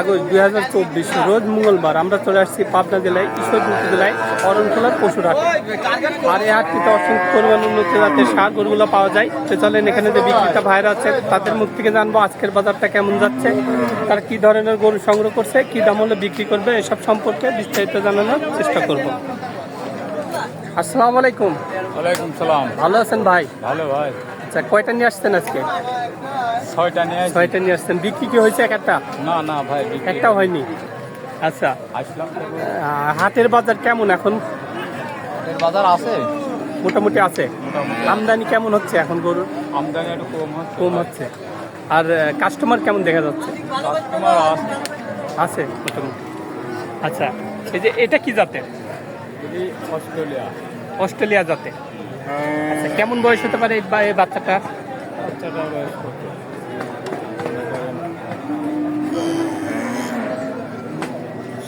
August দুই হাজার চব্বিশ রোজ মঙ্গলবার আমরা চলে আসছি পাবনা জেলায় ঈশ্বরদী জেলায় অরণখোলার পশুর হাট আর এই হাটটিতে অসংখ্য পরিমাণ উন্নত জাতের সার গরুগুলো পাওয়া যায়। তো চলেন এখানে যে বিক্রেতা ভাইরা আছে তাদের মুখ থেকে জানব আজকের বাজারটা কেমন যাচ্ছে তারা কি ধরনের গরু সংগ্রহ করছে কি দাম হলে বিক্রি করবে এসব সম্পর্কে বিস্তারিত জানানোর চেষ্টা করব। আসসালামু আলাইকুম। ওয়ালাইকুম সালাম। ভালো আছেন ভাই? ভালো ভাই। আচ্ছা কয়টা নিয়ে আসছেন আজকে? ছয়টা নিয়ে ছয়টা নিয়ে আসছেন। বিক্রি কি হয়েছে এক একটা? না না ভাই একটাও হয়নি। আচ্ছা। আসলাম। হাটের বাজার কেমন এখন? এর বাজার আছে। মোটামুটি আছে। আমদানি কেমন হচ্ছে এখন গরুর আমদানি একটু কম হচ্ছে। কম হচ্ছে। আর কাস্টমার কেমন দেখা যাচ্ছে? কাস্টমার আছে। মোটামুটি। আচ্ছা এই যে এটা কি জাতের? অস্ট্রেলিয়া। অস্ট্রেলিয়া জাতে আচ্ছা কেমন বয়স হতে পারে এই বাচ্চাটা? বাচ্চাটা বয়স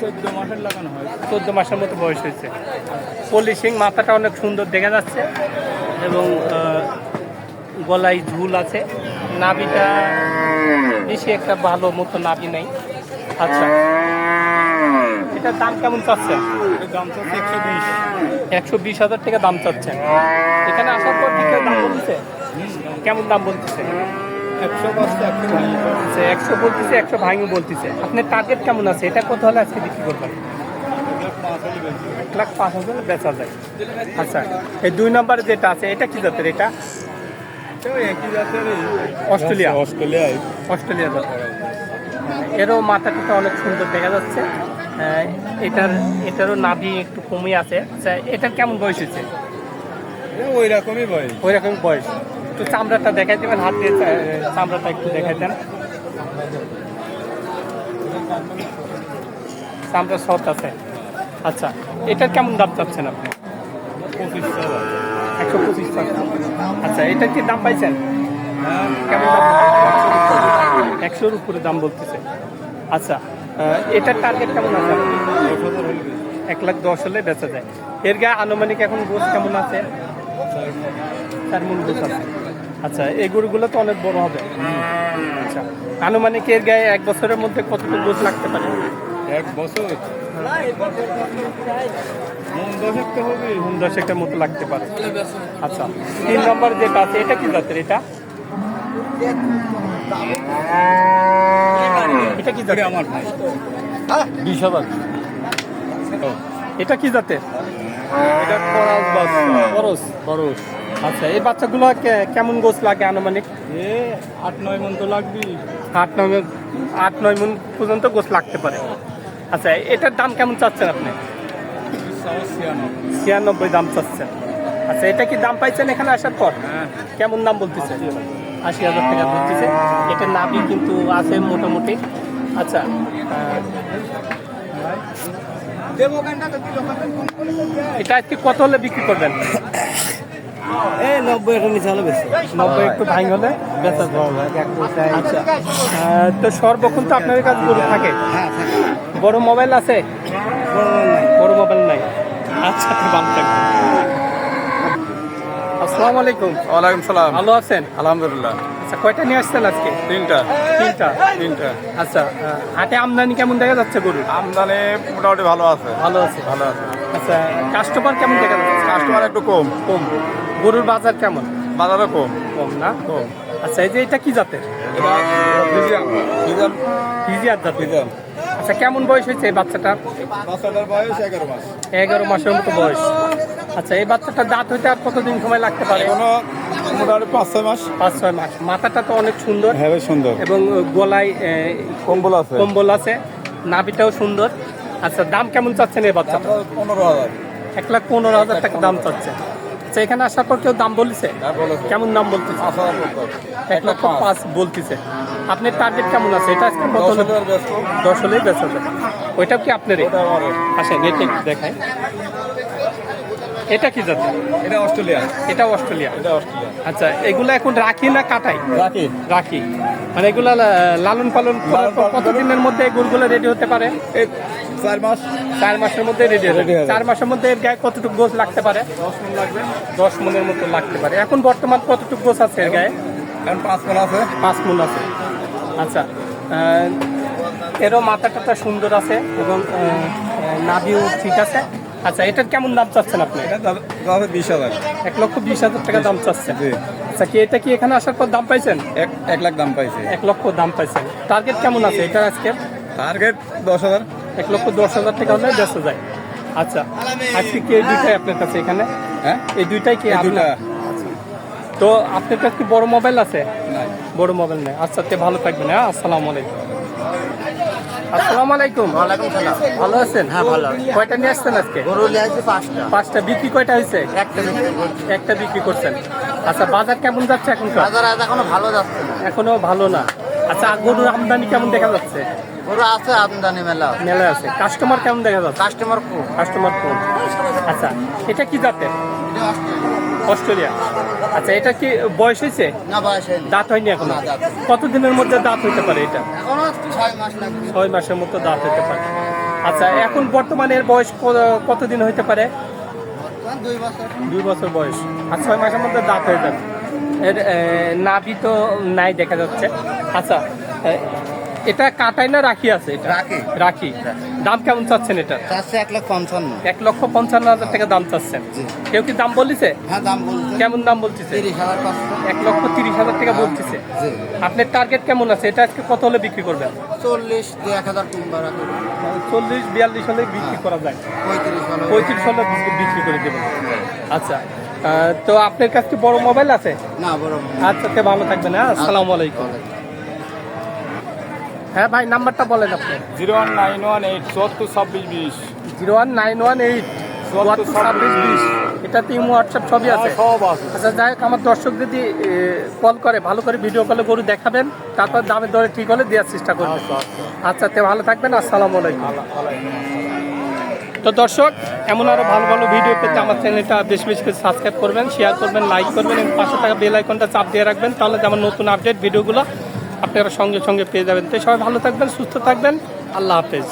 চোদ্দ মাসের লাগানো হয়। চোদ্দ মাসের মতো বয়স হয়েছে। পলিশিং মাথাটা অনেক সুন্দর দেখা যাচ্ছে এবং গলায় ঝুল আছে। নাভিটা বেশি একটা ভালো মতো নাভি নেই। আচ্ছা এটার দাম কেমন চাচ্ছে? দাম তো একশো বিশ। একশো বিশ হাজার টাকা দাম চাচ্ছে। এখানে আসার পর দাম বলতেছে কেমন দাম বলতেছে একশো বলতেছে একশো ভাঙি বলতেছে। আপনার টার্গেট কেমন আছে? এটা কত হলে আজকে বিক্রি করবেন? এক লাখ পাঁচ হাজার বেচা যায়। আচ্ছা এই দুই নম্বরে যেটা আছে এটা কি জাতের এটা? জাতের অস্ট্রেলিয়া। অস্ট্রেলিয়া জাতের এরও মাথাটা অনেক সুন্দর দেখা যাচ্ছে। এটার এটারও নাভি একটু কমে আছে। আচ্ছা এটার কেমন বয়স হয়েছে? ওই রকমই ভাই ওই রকম বয়স। একটু চামড়াটা দেখাই দেবেন, হাত দিয়ে চামড়াটা একটু দেখাই দেন। চামড়া শর্ট আছে। আচ্ছা এটার কেমন দাম চাচ্ছেন আপনি? একশো পঁচিশ টাকা। আচ্ছা এটার কি দাম পাইছেন? কেমন দাম একশোর উপরে দাম বলতেছে। আচ্ছা এটার টার্গেট কেমন আছে? এক লাখ দশ হলে বেচা যায়। এর গায়ে আনুমানিক এখন গোস কেমন আছে? চার মন গোস আছে। আচ্ছা এই গরুগুলো তো অনেক বড় হবে। আচ্ছা আনুমানিক এর গায়ে এক বছরের মধ্যে কতটুকু গোস লাগতে পারে? এক বছর? মন মতো লাগতে পারে। আচ্ছা তিন নম্বর যেটা আছে এটা কি জাতের এটা? এটা কি জাতের? আমার ভাই। বিশ হাজার। এটা কি জাতের? এটা খরচ খরচ আচ্ছা এই বাচ্চাগুলো কেমন গোছ লাগে আনুমানিক? এ আট নয় মন তো লাগবি আট নয় আট নয় মন পর্যন্ত গোছ লাগতে পারে। আচ্ছা এটার দাম কেমন চাচ্ছেন আপনি? ছিয়ানব্বই দাম চাচ্ছেন। আচ্ছা এটা কি দাম পাইছেন এখানে আসার পর? হ্যাঁ। কেমন দাম বলতেছে? আশি হাজার। টাকা বলতেছে। এটা নাবি কিন্তু আছে মোটামুটি। আচ্ছা এটা আজকে কত হলে বিক্রি করবেন? এই নব্বই একটা নিচে হলে বেশি নব্বই একটু ভাঙ হলে বেচা আচ্ছা তো সর্বক্ষণ তো কাছে গরু থাকে? হ্যাঁ বড় মোবাইল আছে? বড় মোবাইল নাই। আচ্ছা ভালো আসসালামু আলাইকুম। ওয়ালাইকুম সালাম। ভালো আছেন? আলহামদুলিল্লাহ। আচ্ছা কয়টা নিয়ে আসছেন আজকে? তিনটা। তিনটা? তিনটা। আচ্ছা হাটে আমদানি কেমন দেখা যাচ্ছে গরুর? আমদানি মোটামুটি ভালো আছে। ভালো আছে। ভালো আছে। আচ্ছা কাস্টমার কেমন দেখা যাচ্ছে? কাস্টমার একটু কম কম। গরুর বাজার কেমন? বাজারও কম। কম না? কম। আচ্ছা এই যে এটা কি জাতের? ফিজিয়ার জাতের আচ্ছা কেমন বয়স হয়েছে এই বাচ্চাটা? বাচ্চাটার বয়স এগারো মাস। এগারো মাসের মতো বয়স। আচ্ছা এই বাচ্চাটার দাঁত হইতে আর কতদিন সময় লাগতে পারে? মোটামুটি পাঁচ ছয় মাস। পাঁচ ছয় মাস। মাথাটা তো অনেক সুন্দর। হ্যাঁ সুন্দর। এবং গলায় কম্বল আছে। কম্বল আছে। নাভিটাও সুন্দর। আচ্ছা দাম কেমন চাচ্ছেন এই আমরা পনেরো হাজার। এক লাখ পনেরো হাজার টাকা দাম চাচ্ছে। আচ্ছা এখানে আসার পর কেউ দাম বলেছে? কেমন দাম বলতেছে? হবে। এক লক্ষ পাঁচ। বলতেছে। আপনার টার্গেট কেমন আছে? এটা আজকে কত দশ হলেই বেচা যাবে ওইটাও কি আমাদের আসেন এটা একটু দেখায় এটা কি জাতি? এটা অস্ট্রেলিয়া এটা অস্ট্রেলিয়া। এটা অস্ট্রেলিয়া আচ্ছা এগুলো এখন রাখি না কাটাই? রাখি। রাখি। মানে এগুলা লালন পালন করার পর কতদিনের মধ্যে গরুগুলো রেডি হতে পারে? চার মাস। চার মাসের মধ্যে রেডি হবে। চার মাসের মধ্যে এর গায়ে কতটুকু গোছ লাগতে পারে? দশ মিনিট লাগবে। দশ মনের মতো লাগতে পারে। এখন বর্তমান কতটুকু গোছ আছে এর গায়ে? কারণ পাঁচ মন আছে। পাঁচ মন আছে। আচ্ছা এরও মাথা টাথা সুন্দর আছে এবং নাভিও ঠিক আছে। আচ্ছা এটার কেমন দাম চাচ্ছেন আপনি? এটা বিশ হাজার। এক লক্ষ বিশ হাজার টাকা দাম চাচ্ছেন। জি। আচ্ছা কি এটা কি এখানে আসার পর দাম পাইছেন? এক এক লাখ দাম পাইছে। এক লক্ষ দাম পাইছেন। টার্গেট কেমন আছে এটা আজকে? টার্গেট দশ হাজার। এক লক্ষ দশ হাজার টাকা হলে বেঁচে যায়। আচ্ছা আজকে কি এই দুইটাই আপনার কাছে এখানে? হ্যাঁ? এই দুইটাই কি আপনার? তো আপনার কাছে কি বড় মোবাইল আছে? বড় মোবাইল নেই। আচ্ছা তে ভালো থাকবেন হ্যাঁ? আসসালামু আলাইকুম। আসসালামু আলাইকুম। ওয়ালাইকুম সালাম। ভালো আছেন? হ্যাঁ, ভালো কয়টা নিয়ে আসছেন আজকে? গরু নিয়ে আসছি পাঁচটা। পাঁচটা। বিক্রি কয়টা হয়েছে? একটা বিক্রি একটা বিক্রি করছেন। আচ্ছা বাজার কেমন যাচ্ছে এখন বাজার আজ এখনও ভালো যাচ্ছে না। এখনও ভালো না। আচ্ছা গরুর আমদানি কেমন দেখা যাচ্ছে? গরু আছে আমদানি মেলা মেলা আছে। কাস্টমার কেমন দেখা যাচ্ছে? কাস্টমার কাস্টমার আচ্ছা এটা কি জাতের? অস্ট্রেলিয়া। আচ্ছা এটা কি বয়স হয়েছে? না বয়স হয়নি। দাঁত হয়নি এখনও। কতদিনের মধ্যে দাঁত হতে পারে এটা? এখনও ছয় মাস লাগবে। ছয় মাসের মতো দাঁত হতে পারে। আচ্ছা এখন বর্তমানে এর বয়স কতদিন হতে পারে? বর্তমান দুই বছর। দুই বছর বয়স। আর ছয় মাসের মধ্যে দাঁত হয়ে যাবে। এর নাভি তো নাই দেখা যাচ্ছে। আচ্ছা এটা কাটাই না রাখি আছে এটা? রাখি। রাখি। দাম কেমন চাচ্ছেন এটা? এক লাখ পঞ্চান্ন। এক লক্ষ পঞ্চান্ন হাজার টাকা দাম চাচ্ছেন। কেউ কি দাম বলিছে হ্যাঁ দাম বলছে। কেমন দাম বলতেছে? এক লক্ষ তিরিশ হাজার টাকা বলতেছে। আপনার টার্গেট কেমন আছে? এটা আজকে কত হলে বিক্রি করবেন? চল্লিশ এক হাজার চল্লিশ বিয়াল্লিশ হলে বিক্রি করা যায়। পঁয়ত্রিশ হলো। বিক্রি করে দেবেন। আচ্ছা তো আপনার কাছে বড় মোবাইল আছে? না বড় আচ্ছা ভালো থাকবেন হ্যাঁ আসসালামু আলাইকুম। হ্যাঁ ভাই নাম্বারটা বলেন আপনি। Zero one nine one eight চুয়াত্তর ছাব্বিশ বিশ। Zero one nine one eight চুয়াত্তর ছাব্বিশ বিশ। এটাতে ইমো হোয়াটসঅ্যাপ সবই আছে। সব আছে। আচ্ছা যাই হোক আমার দর্শক যদি কল করে ভালো করে ভিডিও কলে গরু দেখাবেন তারপর দামের দরে ঠিক হলে দেওয়ার চেষ্টা করবেন। আচ্ছা তে ভালো থাকবেন আসসালামু আলাইকুম। তো দর্শক এমন আরও ভালো ভালো ভিডিও পেতে আমার চ্যানেলটা বেশি বেশি করে সাবস্ক্রাইব করবেন শেয়ার করবেন লাইক করবেন এবং পাঁচশো টাকা বেল আইকনটা চাপ দিয়ে রাখবেন তাহলে যেমন নতুন আপডেট ভিডিওগুলো আপনারা সঙ্গে সঙ্গে পেয়ে যাবেন। তো সবাই ভালো থাকবেন সুস্থ থাকবেন। আল্লাহ হাফেজ।